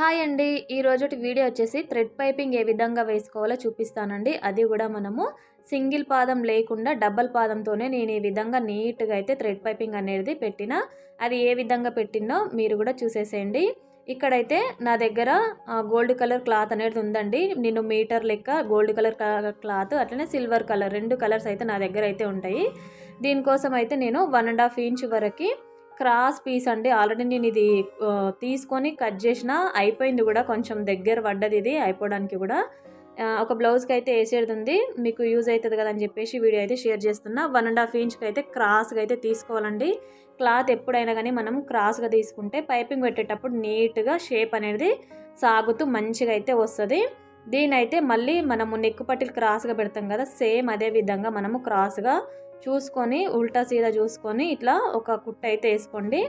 Hi అండి. ఈ video వచ్చేసి థ్రెడ్ పైపింగ్ ఏ విధంగా వేసుకోవాలో చూపిస్తానండి. అది కూడా మనము సింగిల్ పాదం లేకుండా డబల్ పాదంతోనే నేను ఈ విధంగా నీట్గా అయితే థ్రెడ్ పైపింగ్ అనేది పెట్టిన. అది ఏ విధంగా పెట్టినో మీరు కూడా చూసేసేయండి. ఇక్కడైతే నా దగ్గర గోల్డ్ కలర్ క్లాత్ అనేది ఉందండి. నేను మీటర్ లెక్క గోల్డ్ కలర్ క్లాత్ అట్లనే సిల్వర్ కలర్ రెండు కలర్స్ అయితే నా దగ్గర అయితే ఉంటాయి. దీనికోసం అయితే నేను వన్ అండ్ హాఫ్ ఇంచ్ వరకు క్రాస్ పీస్ అండి. ఆల్రెడీ నేను ఇది తీసుకొని కట్ చేసిన అయిపోయింది కూడా. కొంచెం దగ్గర పడ్డది ఇది అయిపోవడానికి కూడా. ఒక బ్లౌజ్కి అయితే వేసేది ఉంది. మీకు యూజ్ అవుతుంది కదా అని చెప్పేసి వీడియో అయితే షేర్ చేస్తున్నా. వన్ అండ్ హాఫ్ ఇంచ్కి అయితే క్రాస్గా అయితే తీసుకోవాలండి. క్లాత్ ఎప్పుడైనా కానీ మనం క్రాస్గా తీసుకుంటే పైపింగ్ పెట్టేటప్పుడు నీట్గా షేప్ అనేది సాగుతూ మంచిగా అయితే వస్తుంది. దీని అయితే మళ్ళీ మనము నెక్కు పట్టిలు క్రాస్గా పెడతాం కదా సేమ్ అదే విధంగా మనము క్రాస్గా చూసుకొని ఉల్టా సీదా చూసుకొని ఇట్లా ఒక కుట్ట అయితే వేసుకోండి.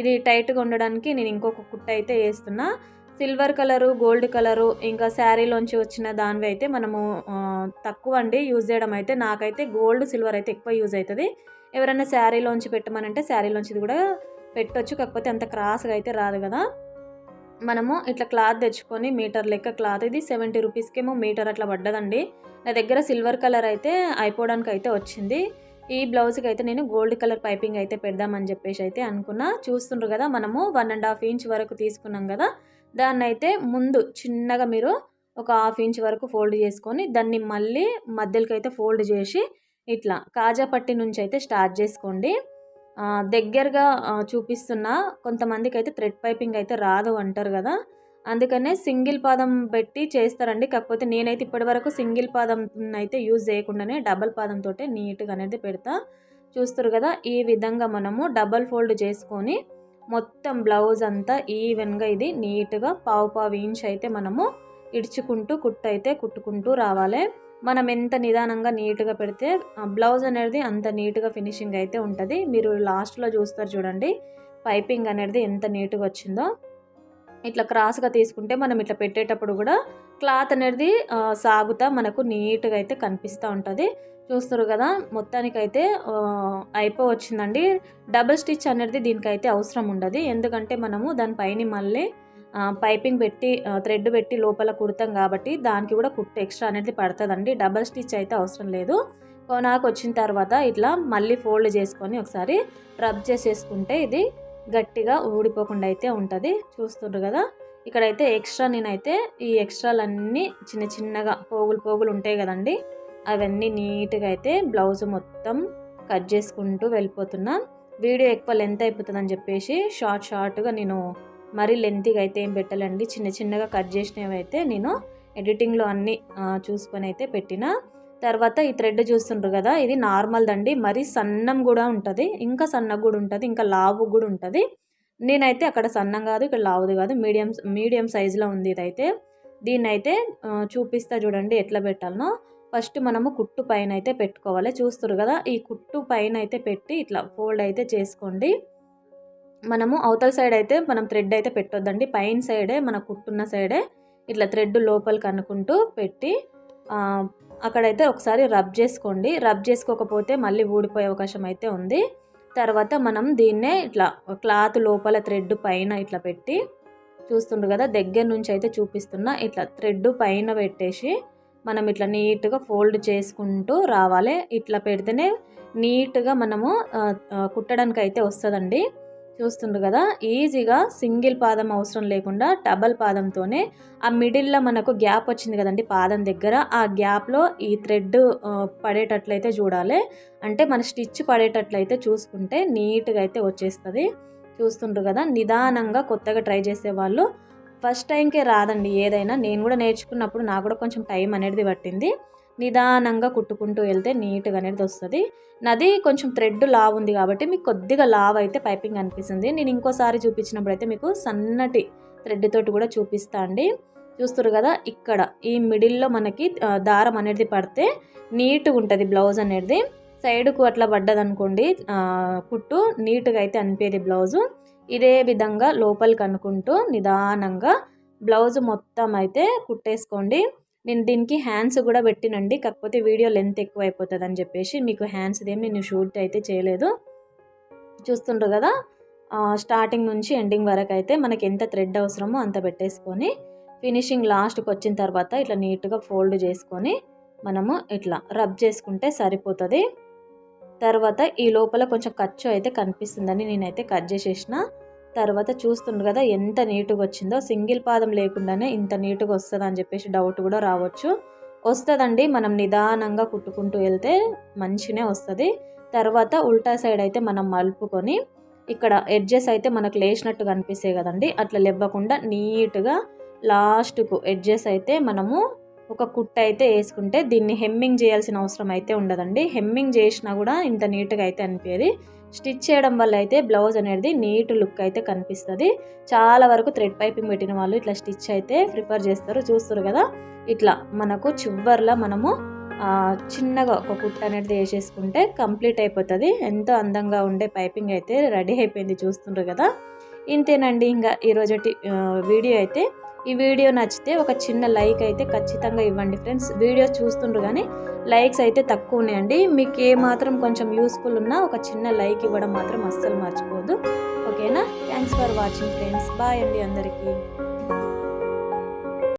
ఇది టైట్గా ఉండడానికి నేను ఇంకొక కుట్ట అయితే వేస్తున్నా. సిల్వర్ కలరు గోల్డ్ కలరు ఇంకా శారీలోంచి వచ్చిన దానివి అయితే మనము తక్కువ అండి యూజ్ చేయడం అయితే. నాకైతే గోల్డ్ సిల్వర్ అయితే ఎక్కువ యూజ్ అవుతుంది. ఎవరైనా శారీలోంచి పెట్టమనంటే శారీలోంచి కూడా పెట్టొచ్చు. కాకపోతే అంత క్రాస్గా అయితే రాదు కదా. మనము ఇట్లా క్లాత్ తెచ్చుకొని మీటర్ లెక్క క్లాత్. ఇది సెవెంటీ రూపీస్కేమో మీటర్ అట్లా పడ్డదండి. నా దగ్గర సిల్వర్ కలర్ అయితే అయిపోవడానికి అయితే వచ్చింది. ఈ బ్లౌజ్కి అయితే నేను గోల్డ్ కలర్ పైపింగ్ అయితే పెడదామని చెప్పేసి అయితే అనుకున్నా. చూస్తుండ్రు కదా మనము వన్ అండ్ హాఫ్ ఇంచ్ వరకు తీసుకున్నాం కదా దాన్ని అయితే ముందు చిన్నగా మీరు ఒక హాఫ్ ఇంచ్ వరకు ఫోల్డ్ చేసుకొని దాన్ని మళ్ళీ మధ్యలోకి అయితే ఫోల్డ్ చేసి ఇట్లా కాజాపట్టి నుంచి అయితే స్టార్ట్ చేసుకోండి. దగ్గరగా చూపిస్తున్నా కొంతమందికి అయితే థ్రెడ్ పైపింగ్ అయితే రాదు అంటారు కదా అందుకనే సింగిల్ పాదం పెట్టి చేస్తారండి. కాకపోతే నేనైతే ఇప్పటివరకు సింగిల్ పాదం అయితే యూజ్ చేయకుండానే డబల్ పాదంతో నీట్గా అనేది పెడతా. చూస్తారు కదా ఈ విధంగా మనము డబల్ ఫోల్డ్ చేసుకొని మొత్తం బ్లౌజ్ అంతా ఈవెన్గా ఇది నీట్గా పావు పావు ఇంచ్ అయితే మనము ఇడుచుకుంటూ కుట్టు అయితే కుట్టుకుంటూ రావాలి. మనం ఎంత నిదానంగా నీట్గా పెడితే బ్లౌజ్ అనేది అంత నీట్గా ఫినిషింగ్ అయితే ఉంటుంది. మీరు లాస్ట్లో చూస్తారు చూడండి పైపింగ్ అనేది ఎంత నీట్గా వచ్చిందో. ఇట్లా క్రాస్గా తీసుకుంటే మనం ఇట్లా పెట్టేటప్పుడు కూడా క్లాత్ అనేది సాగుతా మనకు నీట్గా అయితే కనిపిస్తూ ఉంటుంది. చూస్తారు కదా మొత్తానికైతే ఆ, అయిపో వచ్చిందండి డబుల్ స్టిచ్ అనేది దీనికైతే అవసరం ఉండదు. ఎందుకంటే మనము దానిపైన మళ్ళీ పైపింగ్ పెట్టి థ్రెడ్ పెట్టి లోపల కుడతాం కాబట్టి దానికి కూడా కుట్టు ఎక్స్ట్రా అనేది పడుతుందండి. డబల్ స్టిచ్ అయితే అవసరం లేదు. కొనాకు వచ్చిన తర్వాత ఇట్లా మళ్ళీ ఫోల్డ్ చేసుకొని ఒకసారి రబ్ చేసేసుకుంటే ఇది గట్టిగా ఊడిపోకుండా అయితే ఉంటుంది. చూస్తుండ్రు కదా? ఇక్కడైతే ఎక్స్ట్రా నేనైతే ఈ ఎక్స్ట్రాలన్నీ చిన్న చిన్నగా పోగులు పోగులు ఉంటాయి కదండి? అవన్నీ నీట్గా అయితే బ్లౌజ్ మొత్తం కట్ చేసుకుంటూ వెళ్ళిపోతున్నా. వీడియో ఎక్కువ లెంత్ అయిపోతుందని చెప్పేసి షార్ట్ షార్ట్గా నేను మరీ లెంతీగా అయితే ఏం పెట్టాలండి. చిన్న చిన్నగా కట్ చేసినవి అయితే నేను ఎడిటింగ్లో అన్నీ చూసుకొని అయితే పెట్టిన. తర్వాత ఈ థ్రెడ్ చూస్తుండ్రు కదా ఇది నార్మల్ దండి. మరీ సన్నం కూడా ఉంటుంది. ఇంకా సన్నగా కూడా ఉంటుంది. ఇంకా లావు కూడా ఉంటుంది. నేనైతే అక్కడ సన్నం కాదు ఇక్కడ లావుది కాదు. మీడియం మీడియం సైజులో ఉంది ఇదైతే. దీన్ని అయితే చూపిస్తా చూడండి ఎట్లా పెట్టాలనో. ఫస్ట్ మనము కుట్టు పైన అయితే పెట్టుకోవాలి. చూస్తారు కదా ఈ కుట్టు పైన అయితే పెట్టి ఇట్లా ఫోల్డ్ అయితే చేసుకోండి. మనము అవతల సైడ్ అయితే మనం థ్రెడ్ అయితే పెట్టొద్దండి. పైన సైడే మన కుట్టున్న సైడే ఇట్లా థ్రెడ్ లోపలికి అనుకుంటూ పెట్టి అక్కడైతే ఒకసారి రబ్ చేసుకోండి. రబ్ చేసుకోకపోతే మళ్ళీ ఊడిపోయే అవకాశం అయితే ఉంది. తర్వాత మనం దీన్నే ఇట్లా క్లాత్ లోపల థ్రెడ్ పైన ఇట్లా పెట్టి చూస్తుండ్రు కదా దగ్గర నుంచి అయితే చూపిస్తున్నా ఇట్లా థ్రెడ్ పైన పెట్టేసి మనం ఇట్లా నీట్గా ఫోల్డ్ చేసుకుంటూ రావాలి. ఇట్లా పెడితేనే నీట్గా మనము కుట్టడానికి అయితే వస్తుందండి. చూస్తుండ్రు కదా ఈజీగా సింగిల్ పాదం అవసరం లేకుండా డబల్ పాదంతోనే ఆ మిడిల్లో మనకు గ్యాప్ వచ్చింది కదండి పాదం దగ్గర. ఆ గ్యాప్లో ఈ థ్రెడ్ పడేటట్లయితే చూడాలి. అంటే మన స్టిచ్ పడేటట్లయితే చూసుకుంటే నీట్గా అయితే వచ్చేస్తుంది. చూస్తుండ్రు కదా నిదానంగా కొత్తగా ట్రై చేసేవాళ్ళు. ఫస్ట్ టైంకే రాదండి ఏదైనా. నేను కూడా నేర్చుకున్నప్పుడు నాకు కూడా కొంచెం టైం అనేది పట్టింది. నిదానంగా కుట్టుకుంటూ వెళ్తే నీట్గా అనేది వస్తుంది. నాది కొంచెం థ్రెడ్ లావ్ ఉంది కాబట్టి మీకు కొద్దిగా లావ్ అయితే పైపింగ్ అనిపిస్తుంది. నేను ఇంకోసారి చూపించినప్పుడు అయితే మీకు సన్నటి థ్రెడ్ తోటి కూడా చూపిస్తా అండి. చూస్తారు కదా ఇక్కడ ఈ మిడిల్లో మనకి దారం అనేది పడితే నీట్గా ఉంటుంది బ్లౌజ్ అనేది. సైడ్కు అట్లా పడ్డదనుకోండి కుట్టు నీట్గా అయితే అనిపేది బ్లౌజు ఇదే విధంగా లోపలికి అనుకుంటూ నిదానంగా బ్లౌజ్ మొత్తం అయితే కుట్టేసుకోండి. నేను దీనికి హ్యాండ్స్ కూడా పెట్టినండి. కాకపోతే వీడియో లెంత్ ఎక్కువ అయిపోతుంది అని చెప్పేసి మీకు హ్యాండ్స్ ఏమి నేను షూట్ అయితే చేయలేదు. చూస్తుండ్రు కదా? స్టార్టింగ్ నుంచి ఎండింగ్ వరకు అయితే మనకి ఎంత థ్రెడ్ అవసరమో అంత పెట్టేసుకొని ఫినిషింగ్ లాస్ట్కి వచ్చిన తర్వాత ఇట్లా నీట్గా ఫోల్డ్ చేసుకొని మనము ఇట్లా రబ్ చేసుకుంటే సరిపోతుంది. తర్వాత ఈ లోపల కొంచెం ఖర్చు అయితే కనిపిస్తుందని నేనైతే కట్ చేసేసిన. తర్వాత చూస్తుండ్రు కదా ఎంత నీట్గా వచ్చిందో. సింగిల్ పాదం లేకుండానే ఇంత నీట్గా వస్తుంది అని చెప్పేసి డౌట్ కూడా రావచ్చు. వస్తుందండి మనం నిదానంగా కుట్టుకుంటూ వెళ్తే మంచినే వస్తుంది. తర్వాత ఉల్టా సైడ్ అయితే మనం మలుపుకొని ఇక్కడ ఎడ్జెస్ అయితే మనకు లేచినట్టు కనిపిస్తాయి కదండి. అట్లా లెవ్వకుండా నీట్గా లాస్ట్కు ఎడ్జెస్ అయితే మనము ఒక కుట్ట అయితే వేసుకుంటే దీన్ని హెమ్మింగ్ చేయాల్సిన అవసరం అయితే ఉండదండి. హెమ్మింగ్ చేసినా కూడా ఇంత నీట్గా అయితే అనిపించేది స్టిచ్ చేయడం వల్ల అయితే బ్లౌజ్ అనేది నీట్ లుక్ అయితే కనిపిస్తుంది. చాలా వరకు థ్రెడ్ పైపింగ్ పెట్టిన వాళ్ళు ఇట్లా స్టిచ్ అయితే ప్రిఫర్ చేస్తారు. చూస్తారు కదా? ఇట్లా మనకు చివర్లో మనము చిన్నగా ఒక కుట్ట అనేది వేసేసుకుంటే కంప్లీట్ అయిపోతుంది. ఎంతో అందంగా ఉండే పైపింగ్ అయితే రెడీ అయిపోయింది. చూస్తుండ్రు కదా? ఇంతేనండి. ఇంకా ఈరోజు వీడియో అయితే. ఈ వీడియో నచ్చితే ఒక చిన్న లైక్ అయితే ఖచ్చితంగా ఇవ్వండి ఫ్రెండ్స్. వీడియో చూస్తుండ్రు కానీ లైక్స్ అయితే తక్కువ ఉన్నాయండి. మీకు ఏ మాత్రం కొంచెం యూస్ఫుల్ ఉన్నా ఒక చిన్న లైక్ ఇవ్వడం మాత్రం అస్సలు మర్చిపోదు ఓకేనా? Thanks for watching friends bye అండి అందరికీ.